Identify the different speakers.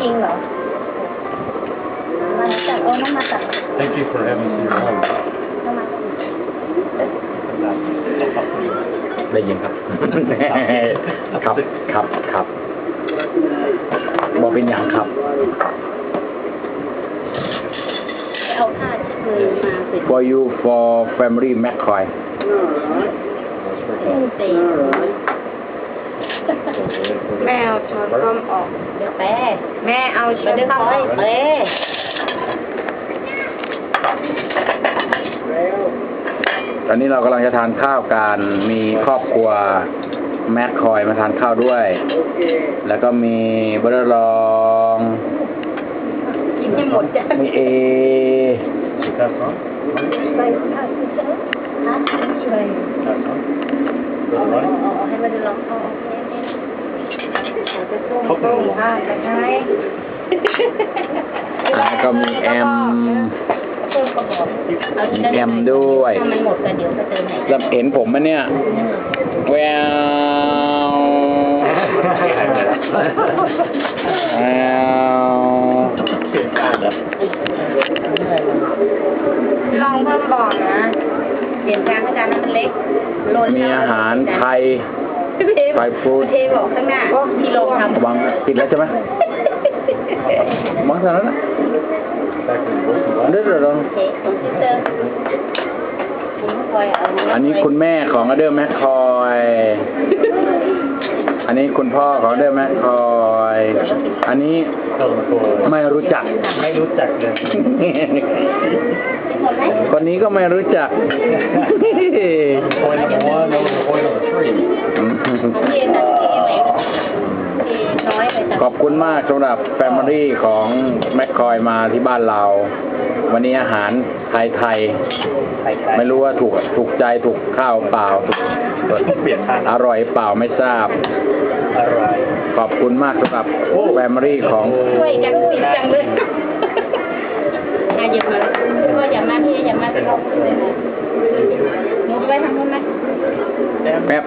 Speaker 1: จริงเหรอมาจากโอ้น้องมาจาก
Speaker 2: Thank you for having me your home.
Speaker 1: น้องมาจา
Speaker 2: ก
Speaker 3: ได้ยินครับ
Speaker 2: ครับ
Speaker 3: ครับครับบอกเป็นอย่างครับ
Speaker 1: เอาผ้าเช็ดมือมาเป็น for
Speaker 3: you for family McCoy
Speaker 1: เตะ
Speaker 2: แม่เอาช้อนส้
Speaker 4: อมออก
Speaker 1: เดี๋ยวแปะ
Speaker 4: แม่เอาไปช้อนดึงส้อมคออยอ
Speaker 1: กเปะ
Speaker 3: ตอนนี้เรากำลังจะทานข้าวกันมีครอบครัวแมคคอยมาทานข้าวด้วย แล้วก็มีเบอร์ลอง
Speaker 1: กินให้หมดจ้ะ
Speaker 3: มีเอ
Speaker 2: That's on?
Speaker 1: ไปค่ะคุณเจ้าฮะช่วย That's on? เอา That's เ
Speaker 4: อา right? เอาให้มันลองเอาโอเคจะส้มส้มอะจะใช้
Speaker 3: แล้วก็มีแอม
Speaker 1: เพิ่มกระบอก
Speaker 2: เอาที่มีแอ
Speaker 1: มด้วยถ้ามันหมดก็เดี๋ยวก็เติมใหม่แล้ว
Speaker 3: เห็นผมไหมเนี่ย แววแวว
Speaker 1: ลองเพิ่
Speaker 4: มบ่อนะ
Speaker 1: เปลี่ยนจานให้จานนั้นมันเล็กโรยมีอาหารไท
Speaker 3: ย
Speaker 1: ไฟฟู้ดเทบอกข้างหน้าที่โรงทำว
Speaker 3: างปิดแล้วใช่ไหม
Speaker 1: วา
Speaker 3: งเท่านั้นนะ
Speaker 2: Back in the book. เดี
Speaker 3: ๋ยวเดี๋ยวเดี๋ยว
Speaker 1: เทของซิสเตอร์คุณคอยเอาอันนี้คุ
Speaker 3: ณแม่ของอเดอร์แมคคอย อันนี้คุณพ่อของอเดอร์แมคคอย อันนี้
Speaker 2: Tell them for ไ
Speaker 3: ม่รู้จัก
Speaker 1: ไม
Speaker 2: ่รู้จักเลย
Speaker 1: หมดไหม
Speaker 2: คนน
Speaker 3: ี้ก็ไม่รู้จัก
Speaker 2: Point number one, over to point number three.
Speaker 1: ขอบ
Speaker 3: คุณมากสำหรับแฟมิลี่ของแม็กคอยมาที่บ้านเรา วันนี้อาหารไทยไทย
Speaker 2: ไม่รู้
Speaker 3: ว่าถูกถูกใจถูกข้าวเปล่าถู
Speaker 2: กเปลี่ยนอ
Speaker 3: ร่อยเปล่าไม่ทราบขอบคุณมากสำหรับแฟมิลี่ของ
Speaker 2: ช่วยจังช่วยจังเลย
Speaker 1: อย่าหยิบมาก็อย่ามาพี่อย่ามาที่เราเลยนะหนูไปทางนู้นไหม
Speaker 2: แป๊
Speaker 3: บ